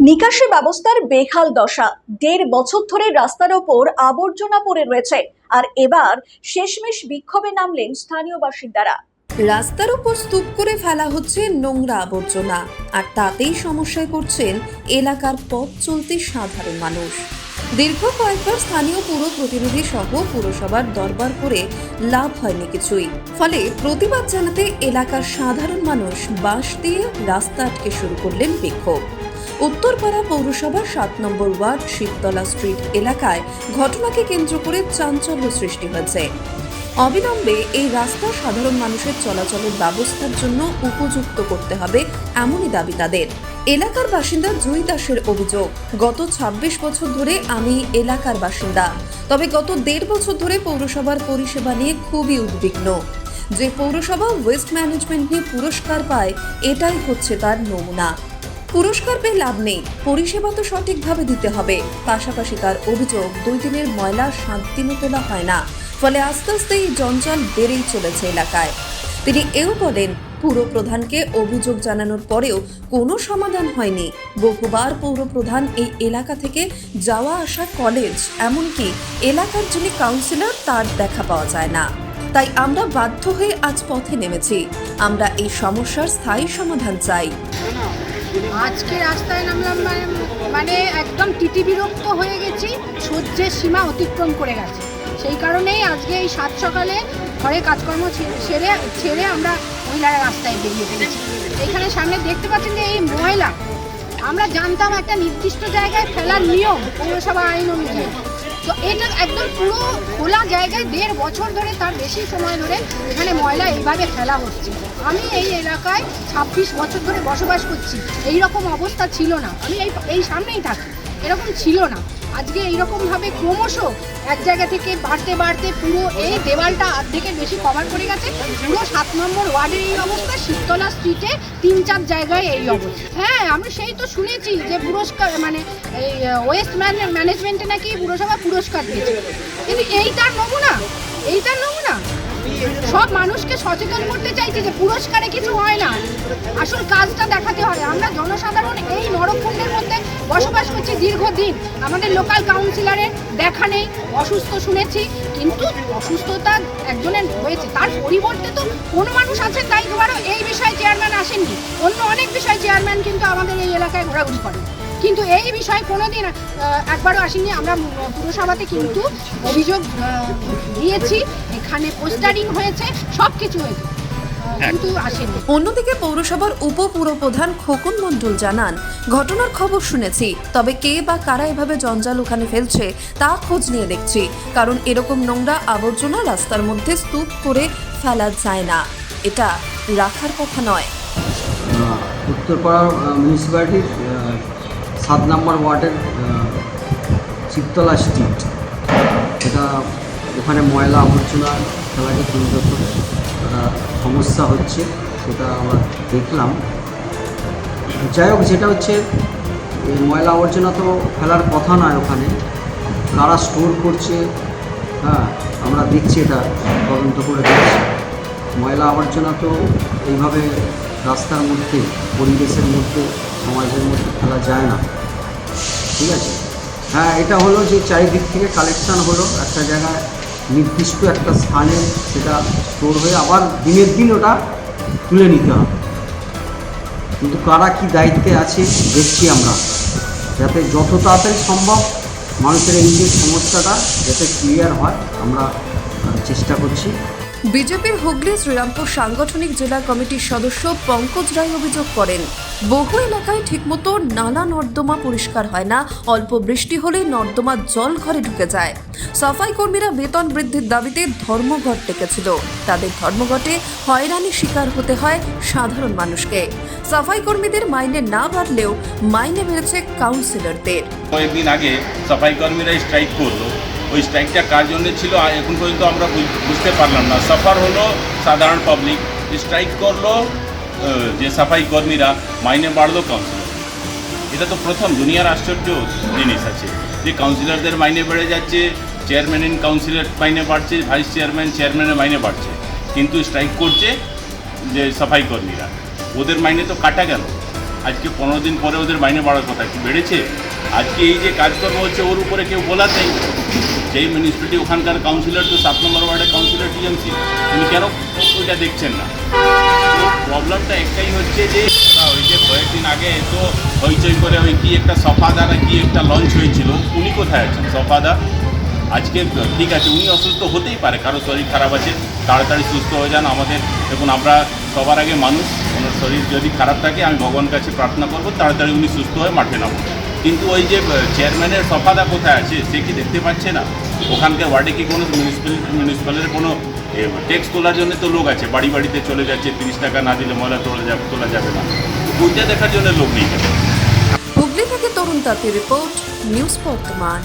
নিকাশি ব্যবস্থার বেহাল দশা। দেড় বছর ধরে রাস্তার ওপর আবর্জনা পড়ে রয়েছে। আর এবার শেষমেশ বিক্ষোভে নামলেন স্থানীয় বাসিন্দারা। রাস্তার উপর স্তূপ করে ফেলা হচ্ছে নোংরা আবর্জনা। আর তাতেই সমস্যায় পড়ছেন এলাকার পথ চলতে সাধারণ মানুষ। দীর্ঘ কয়েকবার স্থানীয় পুর প্রতিনিধি সহ পুরসভার দরবার করে লাভ হয়নি কিছুই। ফলে প্রতিবাদ জানাতে এলাকার সাধারণ মানুষ বাঁশ দিয়ে রাস্তা আটকে শুরু করলেন বিক্ষোভ। উত্তরপাড়া পৌরসভার সাত নম্বর ওয়ার্ড শিবতলা স্ট্রিট এলাকায় ঘটনাকে কেন্দ্র করে চাঞ্চল্য সৃষ্টি হয়েছে। অবিলম্বে এই রাস্তা সাধারণ মানুষের চলাচলের ব্যবস্থার জন্য উপযুক্ত করতে হবে এমনই দাবি তাদের। এলাকার বাসিন্দা জুই দাসের অভিযোগ, গত ২৬ বছর ধরে আমি এলাকার বাসিন্দা। তবে গত দেড় বছর ধরে পৌরসভার পরিষেবা নিয়ে খুবই উদ্বিগ্ন। যে পৌরসভা ওয়েস্ট ম্যানেজমেন্ট নিয়ে পুরস্কার পায়, এটাই হচ্ছে তার নমুনা। পুরস্কার পেয়ে লাভ নেই। পরিষেবা তো সঠিকভাবে দিতে হবে। পাশাপাশি তার অভিযোগ, দুই দিনের ময়লা শান্তিমতো তোলা হয় না। ফলে আস্তে আস্তে এই জঞ্জাল বেড়েই চলেছে এলাকায়। তিনি এও বলেন, পুর প্রধানকে অভিযোগ জানানোর পরেও কোনো সমাধান হয়নি। বহুবার পৌর প্রধান এই এলাকা থেকে যাওয়া আসা কলেজ, এমনকি এলাকার যিনি কাউন্সিলর তার দেখা পাওয়া যায় না। তাই আমরা বাধ্য হয়ে আজ পথে নেমেছি। আমরা এই সমস্যার স্থায়ী সমাধান চাই। আজকে রাস্তায় নামলাম মানে মানে একদম তিতি বিরক্ত হয়ে গেছি, সহ্যের সীমা অতিক্রম করে গেছে। সেই কারণেই আজকে এই সাত সকালে ঘরে কাজকর্ম ছে- সেরে ছেড়ে আমরা মহিলারা রাস্তায় বেরিয়ে পড়েছি। এখানে সামনে দেখতে পাচ্ছেন যে এই ময়লা আমরা জানতাম একটা নির্দিষ্ট জায়গায় ফেলার নিয়ম পৌরসভা আইন অনুযায়ী। একদম পুরো খোলা জায়গায় দেড় বছর ধরে তার বেশি সময় ধরে এখানে ময়লা এইভাবে ফেলা হচ্ছে। আমি এই এলাকায় ছাব্বিশ বছর ধরে বসবাস করছি। এই রকম অবস্থা ছিল না। আমি এই এই সামনেই থাকি। এরকম ছিল না। আজকে এইরকমভাবে ক্রমশ এক জায়গা থেকে বাড়তে বাড়তে পুরো এই দেওয়ালটা অর্ধেকের বেশি কভার করে গেছে। পুরো সাত নম্বর ওয়ার্ডের এই অবস্থা, শীতলা স্ট্রিটে তিন চার জায়গায় এই অবস্থা। হ্যাঁ আমি সেই তো শুনেছি যে পুরস্কার মানে এই ওয়েস্ট ম্যানেজমেন্টে নাকি পুরসভা পুরস্কার দিয়েছে। কিন্তু এই তার নমুনা মানুষকে সচেতন করতে চাইছে যে পুরস্কারে কিছু হয় না। আসল কাজটা দেখাতে হয় আমরা জনসাধারণ এই নরকুণ্ডের মধ্যে বসবাস করছি দীর্ঘদিন। আমাদের লোকাল কাউন্সিলরের দেখা নেই। অসুস্থ শুনেছি, কিন্তু অসুস্থতা একজনের হয়েছে। তার পরিবর্তে তো কোন মানুষ আছেন তাই ধরো এই বিষয়ে চেয়ারম্যান আসেননি। অন্য অনেক বিষয়ে চেয়ারম্যান কিন্তু আমাদের এই এলাকায় ঘোরাঘুরি করেন। কিন্তু এই বিষয়ে কোনোদিন একবারও আসেনি। আমরা পুরসভাতে কিন্তু অভিযোগ দিয়েছি এখানে পোস্টারিং হয়েছে সব কিছু হয়েছে কিন্তু আসেনি। অন্যদিকে পৌরসভার উপপুরপ্রধান খোকন মণ্ডল জানান ঘটনার খবর শুনেছি তবে কে বা কারা এভাবে জঞ্জাল ওখানে ফেলছে তা খোঁজ নিয়ে দেখছি কারণ এরকম নোংরা আবর্জনা রাস্তার মধ্যে স্তূপ করে ফেলা যায় না। এটা রাখার কথা নয়। উত্তরপাড়া মিউনিসিপ্যালিটির সাত নম্বর ওয়ার্ডের চিত্তলা স্ট্রিট এটা ওখানে ময়লা আবর্জনা ফেলাকে কেন্দ্র করে একটা সমস্যা হচ্ছে, সেটা আমরা দেখলাম। যাই হোক, যেটা হচ্ছে ময়লা আবর্জনা তো ফেলার কথা নয় ওখানে। কারা স্টোর করছে হ্যাঁ আমরা দেখছি, এটা তদন্ত করে দেখছি। ময়লা আবর্জনা তো এইভাবে রাস্তার মধ্যে, পরিবেশের মধ্যে, সমাজের মধ্যে ফেলা যায় না। ঠিক আছে? হ্যাঁ এটা হলো যে চারিদিক থেকে কালেকশান হলো। একটা জায়গায় নির্দিষ্ট একটা স্থানে সেটা স্টোর হয়ে আবার দিনের দিন ওটা তুলে নিতে হবে। কিন্তু কারা কি দায়িত্বে আছে, দেখছি আমরা। যাতে যত তাড়াতাড়ি সম্ভব মানুষের এই যে সমস্যাটা যাতে ক্লিয়ার হয়, আমরা চেষ্টা করছি। বিজেপির হুগলি শ্রীরামপুর সাংগঠনিক জেলা কমিটির সদস্য পঙ্কজ রায় অভিযোগ করেন, বহু এলাকায় ঠিকমতো নালা নর্দমা পরিষ্কার হয় না, অল্প বৃষ্টি হলে নর্দমা জল ঘরে ঢুকে যায়। সাফাই কর্মীরা বেতন বৃদ্ধির দাবিতে ধর্মঘট ডেকেছিল। তাদের ধর্মঘটে হয়রানির শিকার হতে হয় সাধারণ মানুষকে। সাফাই কর্মীদের মাইনে না বাড়লেও মাইনে বেড়েছে কাউন্সিলরদের কয়েকদিন আগে সাফাই কর্মীরা স্ট্রাইক করল। ওই স্ট্রাইকটা কার জন্য ছিল আর এখন পর্যন্ত আমরা বুঝ- বুঝতে পারলাম না। সাফার হলো সাধারণ পাবলিক স্ট্রাইক করল যে সাফাই কর্মীরা, মাইনে বাড়লো কাউন্সিলর এটা তো প্রথম, দুনিয়ার আশ্চর্য জিনিস আছে। যে কাউন্সিলরদের মাইনে বেড়ে যাচ্ছে চেয়ারম্যান ইন কাউন্সিলর মাইনে বাড়ছে ভাইস চেয়ারম্যান চেয়ারম্যানের মাইনে বাড়ছে। কিন্তু স্ট্রাইক করছে যে সাফাই কর্মীরা। ওদের মাইনে তো কাটা গেল। আজকে পনেরো দিন পরে ওদের মাইনে বাড়ার কথা কি বেড়েছে? আজকে এই যে কাজকর্ম হচ্ছে, ওর উপরে কেউ বলার নেই যেই মিউনিসিপ্যালিটি ওখানকার কাউন্সিলর তো সাত নম্বর ওয়ার্ডের কাউন্সিলর টিএমসি, উনি কেন ওইটা দেখছেন না? তো প্রবলেমটা একটাই হচ্ছে যে ওই যে কয়েকদিন আগে তো হইচই করে ওই কি একটা সফাদা না কি একটা লঞ্চ হয়েছিল, উনি কোথায় আছেন? সফাদা? আজকে ঠিক আছে, উনি অসুস্থ হতেই পারে, কারও শরীর খারাপ আছে, তাড়াতাড়ি সুস্থ হয়ে যান আমাদের। দেখুন, আমরা সবার আগে মানুষ ওনার শরীর যদি খারাপ থাকে, আমি ভগবান কাছে প্রার্থনা করব, তাড়াতাড়ি উনি সুস্থ হয়ে মাঠে নামো কিন্তু ওই যে চেয়ারম্যানের সফাদা কোথায় আছে, সে কি দেখতে পাচ্ছে না? ওখানকার ওয়ার্ডে কি কোনো মিউনিসিপ্যাল মিউনিসিপ্যালের কোনো ট্যাক্স তোলার জন্য তো লোক আছে। বাড়ি বাড়িতে চলে যাচ্ছে, তিরিশ টাকা না দিলে ময়লা তোলা যাবে তোলা যাবে না। পূজা দেখার জন্য লোক নেই। হুগলি থেকে তরুণ তাঁতির রিপোর্ট নিউজ বর্তমান।